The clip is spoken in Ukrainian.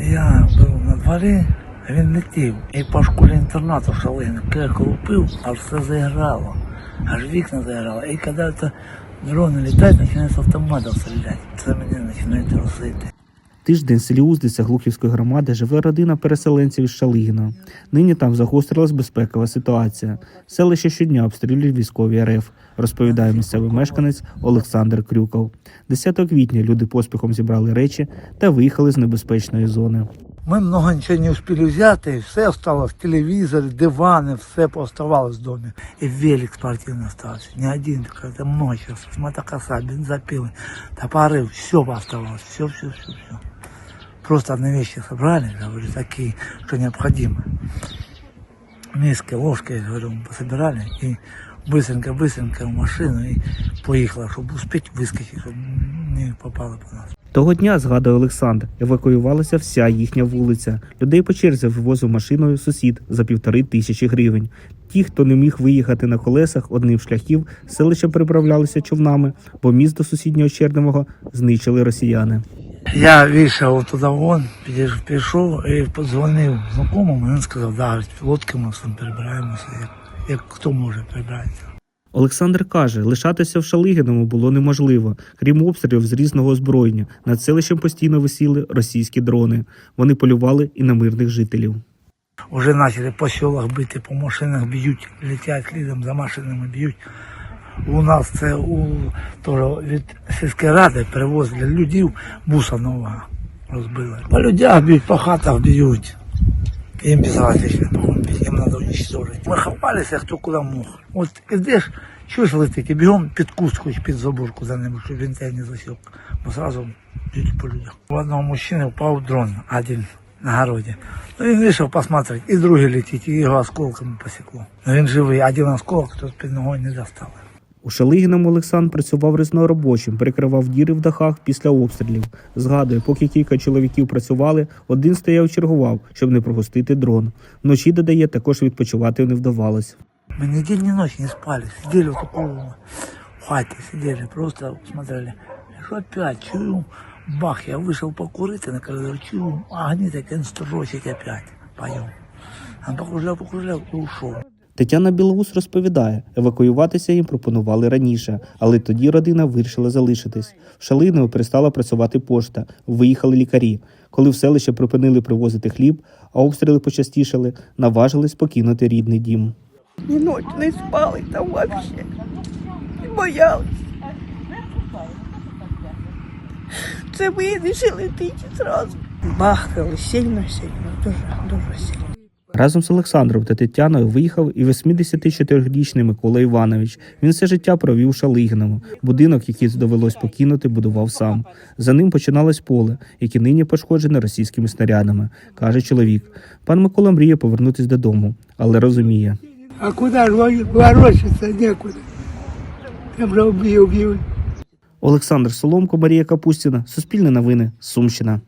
Я був на дворі, він летів. І по школі інтернату шалено кеку лупив, аж все заіграло. Аж вікна заіграло. І коли дрони літають, починають з автоматів стріляти. Це мене починає трусити. Тиждень в селі Уздиця Глухівської громади живе родина переселенців із Шалигіна. Нині там загострилась безпекова ситуація. Селище щодня обстрілюють військові РФ, розповідає місцевий мешканець Олександр Крюков. 10 квітня люди поспіхом зібрали речі та виїхали з небезпечної зони. Ми много нічого не успіли взяти, все осталось, телевізор, дивани, все пооставалось в домі. І велик спортивний остався. Не один, це много. Мотокоса, бензопили, топори, все оставалось, все, все, все, все. Просто одни вещи собрали, я говорю, такие, что необходимо. Миски, ложки, я говорю, мы пособирали и быстренько-быстренько в машину и поехала, чтобы успеть выскочить, чтобы не попало по нас. Того дня, згадує Олександр, евакуювалася вся їхня вулиця. Людей по черзі вивозив машиною сусід за півтори тисячі гривень. Ті, хто не міг виїхати на колесах одним з шляхів, з селища переправлялися човнами, бо міст до сусіднього Черневого знищили росіяни. Я вийшов туди вон, пішов і подзвонив знакомому, він сказав, да, лодки ми сам перебираємося, як, як хто може перебратися. Олександр каже, лишатися в Шалигіному було неможливо. Крім обстрілів з різного озброєння, над селищем постійно висіли російські дрони. Вони полювали і на мирних жителів. Уже почали по селах бити, по машинах б'ють, летять слідом за машинами б'ють. У нас це у тоже від сільської ради перевоз для людей буса нового розбили. По людях б'ють, по хатах б'ють. Їм безразлично, їм треба уничтожити. Ми хапалися, хто куди мог. От ідеш, щось летить, і бігом під куст, хоч під заборку за ним, щоб він тебе не засік. Бо зразу б'ють по людях. У одного мужчини впав дрон один на городі. Ну він вийшов посмотреть, і другий летить, і його осколками посікло. Ну він живий, один осколок тут під ногою не достав. У Шалигіному Олександр працював різноробочим, перекривав діри в дахах після обстрілів. Згадує, поки кілька чоловіків працювали, один стояв чергував, щоб не пропустити дрон. Вночі додає, також відпочивати не вдавалось. Мы ни день, ни ночь не спали. Такого в хате, сидели, просто смотрели. Что опять, чую, бах, я вышел покурить, и на коридор чую, а они так строчить опять, поем. Он покружлял, покружлял и ушел. Тетяна Білоус розповідає, евакуюватися їм пропонували раніше, але тоді родина вирішила залишитись. В Шалиново перестала працювати пошта, виїхали лікарі. Коли в селище припинили привозити хліб, а обстріли почастішали, наважились покинути рідний дім. Ні ночі не спали там вообще. І боялись. Це вирішили тільки зразу. Бахкали сильно-сильно, дуже, дуже сильно. Разом з Олександром та Тетяною виїхав і 84-річний Микола Іванович. Він все життя провів у Шалигіному. Будинок, який довелось покинути, будував сам. За ним починалось поле, яке нині пошкоджене російськими снарядами, каже чоловік. Пан Микола мріє повернутись додому, але розуміє. А куда ж вор- ворочаться некуда? Там же убьют, убьют. Олександр Соломко, Марія Капустіна, Суспільне новини, Сумщина.